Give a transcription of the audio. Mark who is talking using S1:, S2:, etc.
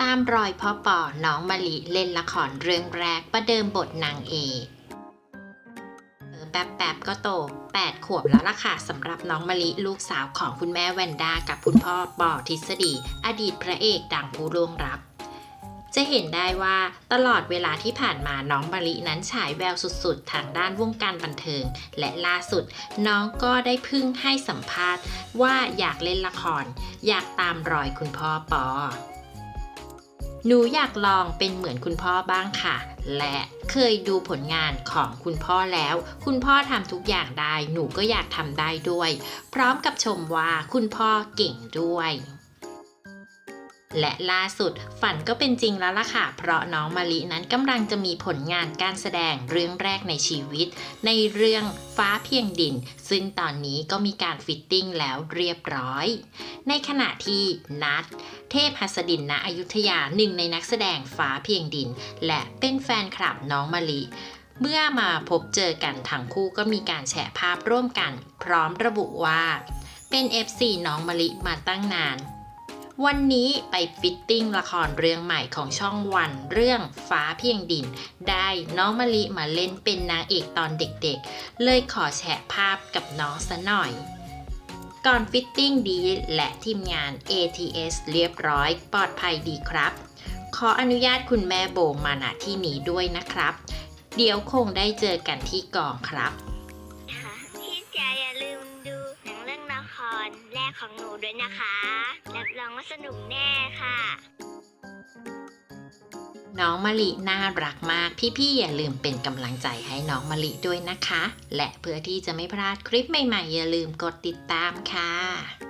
S1: ตามรอยพ่อปอน้องมะลิเล่นละครเรื่องแรกประเดิมบทนางเอกแป๊บแป๊บก็โต 8 ขวบแล้วล่ะค่ะสำหรับน้องมะลิลูกสาวของคุณแม่แวนด้ากับคุณพ่อปอทฤษฎี อดีตพระเอกดังผู้ล่วงรับ จะเห็นได้ว่าตลอดเวลาที่ผ่านมาน้องมะลินั้นฉายแววสุดๆ ทางด้านวงการบันเทิง และล่าสุดน้องก็ได้พึ่งให้สัมภาษณ์ ว่าอยากเล่นละคร อยากตามรอยคุณพ่อปอหนูอยากลองเป็นเหมือนคุณพ่อบ้างค่ะ และเคยดูผลงานของคุณพ่อแล้ว คุณพ่อทำทุกอย่างได้ หนูก็อยากทำได้ด้วย พร้อมกับชมว่าคุณพ่อเก่งด้วย และล่าสุดฝันก็เป็นจริงแล้วล่ะค่ะ เพราะน้องมะลินั้นกำลังจะมีผลงานการแสดงเรื่องแรกในชีวิต ในเรื่องฟ้าเพียงดิน ซึ่งตอนนี้ก็มีการฟิตติ้งแล้วเรียบร้อย ในขณะที่นัดเทพหัสดินณอยุธยาหนึ่งในนักแสดงฟ้าเพียงดิน และเป็นแฟนคลับน้องมะลิเมื่อมาพบเจอกันทั้งคู่ก็มีการแชร์ภาพร่วมกัน พร้อมระบุว่า เป็น FC น้องมะลิมาตั้งนาน วันนี้ไปฟิตติ้งละครเรื่องใหม่ของช่องวันเรื่องฟ้าเพียงดิน ได้น้องมะลิมาเล่นเป็นนางเอกตอนเด็กๆ เลยขอแชร์ภาพกับน้องซะหน่อย ก่อนฟิตติ้งดีและทีมงาน ATS เรียบร้อยปลอดภัยดีครับ ขออนุญาตคุณแม่โบมาณที่นี้ด้วยนะครับ เดี๋ยวคงได้เจอกันที่กองครับ
S2: กของหนูด้วยนะคะ รับรองว่าสนุกแน่ค่ะ
S1: น้องมะลิน่ารักมาก พี่ๆอย่าลืมเป็นกำลังใจให้น้องมะลิด้วยนะคะ และเพื่อที่จะไม่พลาดคลิปใหม่ๆ อย่าลืมกดติดตามค่ะ